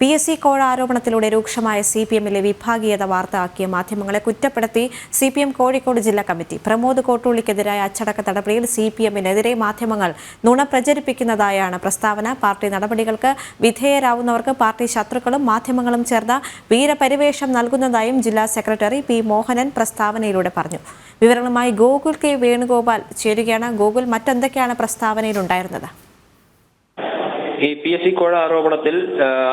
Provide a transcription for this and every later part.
P S C കോഴ ആരോപണത്തിലൂടെ രൂക്ഷമായ C P എമ്മിലെ വിഭാഗീയത വാർത്തയാക്കിയ മാധ്യമങ്ങളെ കുറ്റപ്പെടുത്തി സി പി എം കോഴിക്കോട് ജില്ലാ കമ്മിറ്റി. പ്രമോദ് കോട്ടൂളിക്കെതിരായ അച്ചടക്ക നടപടിയിൽ സി പി എമ്മിനെതിരെ മാധ്യമങ്ങൾ നുണ പ്രചരിപ്പിക്കുന്നതായാണ് പ്രസ്താവന. പാർട്ടി നടപടികൾക്ക് വിധേയരാവുന്നവർക്ക് പാർട്ടി ശത്രുക്കളും മാധ്യമങ്ങളും ചേർന്ന വീരപരിവേഷം നൽകുന്നതായും ജില്ലാ സെക്രട്ടറി പി മോഹനൻ പ്രസ്താവനയിലൂടെ പറഞ്ഞു. വിവരങ്ങളുമായി ഗോകുൽ കെ വേണുഗോപാൽ ചേരുകയാണ്. ഗോകുൽ മറ്റെന്തൊക്കെയാണ് പ്രസ്താവനയിലുണ്ടായിരുന്നത്? ഈ പി എസ് സി കോഴ ആരോപണത്തിൽ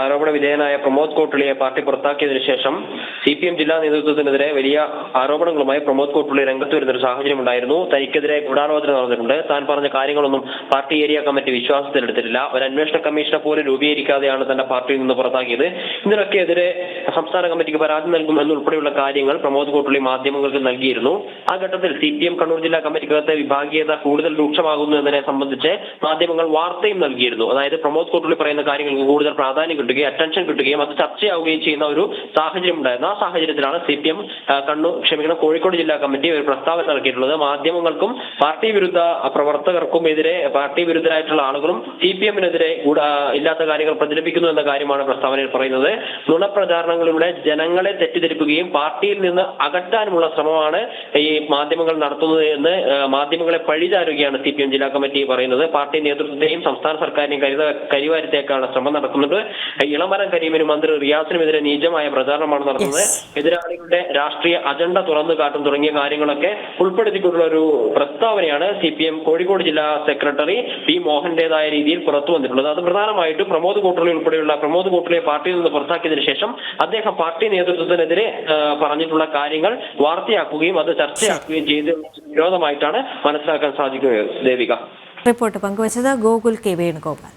ആരോപണ വിധേയനായ പ്രമോദ് കോട്ടുളിയെ പാർട്ടി പുറത്താക്കിയതിനു ശേഷം സി പി എം ജില്ലാ നേതൃത്വത്തിനെതിരെ വലിയ ആരോപണങ്ങളുമായി പ്രമോദ് കോട്ടുള്ളി രംഗത്ത് വരുന്ന ഒരു സാഹചര്യം ഉണ്ടായിരുന്നു. തനിക്കെതിരെ ഗൂഢാലോചന നടന്നിട്ടുണ്ട്. താൻ പറഞ്ഞ കാര്യങ്ങളൊന്നും പാർട്ടി ഏരിയ കമ്മിറ്റി വിശ്വാസത്തിലെടുത്തിട്ടില്ല. ഒരു അന്വേഷണ കമ്മീഷനെ പോലും രൂപീകരിക്കാതെയാണ് തന്റെ പാർട്ടിയിൽ നിന്ന് പുറത്താക്കിയത്. ഇതിനൊക്കെ എതിരെ സംസ്ഥാന കമ്മിറ്റിക്ക് പരാതി നൽകും എന്നുൾപ്പെടെയുള്ള കാര്യങ്ങൾ പ്രമോദ് കോട്ടുള്ളി മാധ്യമങ്ങൾക്ക് നൽകിയിരുന്നു. ആ ഘട്ടത്തിൽ സി പി എം കണ്ണൂർ ജില്ലാ കമ്മിറ്റിക്കകത്തെ വിഭാഗീയത കൂടുതൽ രൂക്ഷമാകുന്നു എന്നതിനെ സംബന്ധിച്ച് മാധ്യമങ്ങൾ വാർത്തയും നൽകിയിരുന്നു. അതായത് പ്രമോദ് കോട്ടുള്ളി പറയുന്ന കാര്യങ്ങൾക്ക് കൂടുതൽ പ്രാധാന്യം കിട്ടുകയും അറ്റൻഷൻ കിട്ടുകയും അത് ചർച്ചയാവുകയും ചെയ്യുന്ന ഒരു സാഹചര്യം ഉണ്ടായിരുന്നു. ആ സാഹചര്യത്തിലാണ് സി പി എം കണ്ണൂർ ക്ഷമിക്കണം കോഴിക്കോട് ജില്ലാ കമ്മിറ്റി ഒരു പ്രസ്താവന നൽകിയിട്ടുള്ളത്. മാധ്യമങ്ങൾക്കും പാർട്ടി വിരുദ്ധ പ്രവർത്തകർക്കും എതിരെ പാർട്ടി വിരുദ്ധരായിട്ടുള്ള ആളുകളും സി പി എമ്മിനെതിരെ ഇല്ലാത്ത കാര്യങ്ങൾ പ്രചരിപ്പിക്കുന്നു എന്ന കാര്യമാണ് പ്രസ്താവനയിൽ പറയുന്നത്. നുണപ്രചാരണങ്ങളിലൂടെ ജനങ്ങളെ തെറ്റിദ്ധരിപ്പിക്കുകയും പാർട്ടിയിൽ നിന്ന് അകറ്റാനുമുള്ള ശ്രമമാണ് ഈ മാധ്യമങ്ങൾ നടത്തുന്നത് എന്ന് മാധ്യമങ്ങളെ പഴിചാരുകയാണ് സി പി എം ജില്ലാ കമ്മിറ്റി പറയുന്നത്. പാർട്ടി നേതൃത്വത്തെയും സംസ്ഥാന സർക്കാരിനെയും കരുത കരിവാരത്തേക്കാണ് ശ്രമം നടക്കുന്നത്. ഇളമരം കരീമിനും മന്ത്രി റിയാസിനുമെതിരെ നീചമായ പ്രചാരണമാണ് നടത്തുന്നത്. എതിരാളികളുടെ രാഷ്ട്രീയ അജണ്ട തുറന്നു കാട്ടും തുടങ്ങിയ കാര്യങ്ങളൊക്കെ ഉൾപ്പെടുത്തിക്കൊണ്ടുള്ള ഒരു പ്രസ്താവനയാണ് സി പി എം കോഴിക്കോട് ജില്ലാ സെക്രട്ടറി പി മോഹന്റേതായ രീതിയിൽ പുറത്തു വന്നിട്ടുള്ളത്. അത് പ്രധാനമായിട്ടും പ്രമോദ് കോട്ടുള്ളി ഉൾപ്പെടെയുള്ള പ്രമോദ് കോട്ടുള്ളിയെ പാർട്ടിയിൽ നിന്ന് പുറത്താക്കിയതിനു ശേഷം അദ്ദേഹം പാർട്ടി നേതൃത്വത്തിനെതിരെ പറഞ്ഞിട്ടുള്ള കാര്യങ്ങൾ വാർത്തയാക്കുകയും അത് ചർച്ചയാക്കുകയും ചെയ്ത് വിരോധമായിട്ടാണ് മനസ്സിലാക്കാൻ സാധിക്കുന്നത് ദേവിക. റിപ്പോർട്ട് പങ്കുവച്ചത് ഗോകുൽ കെ വേണുഗോപാൽ.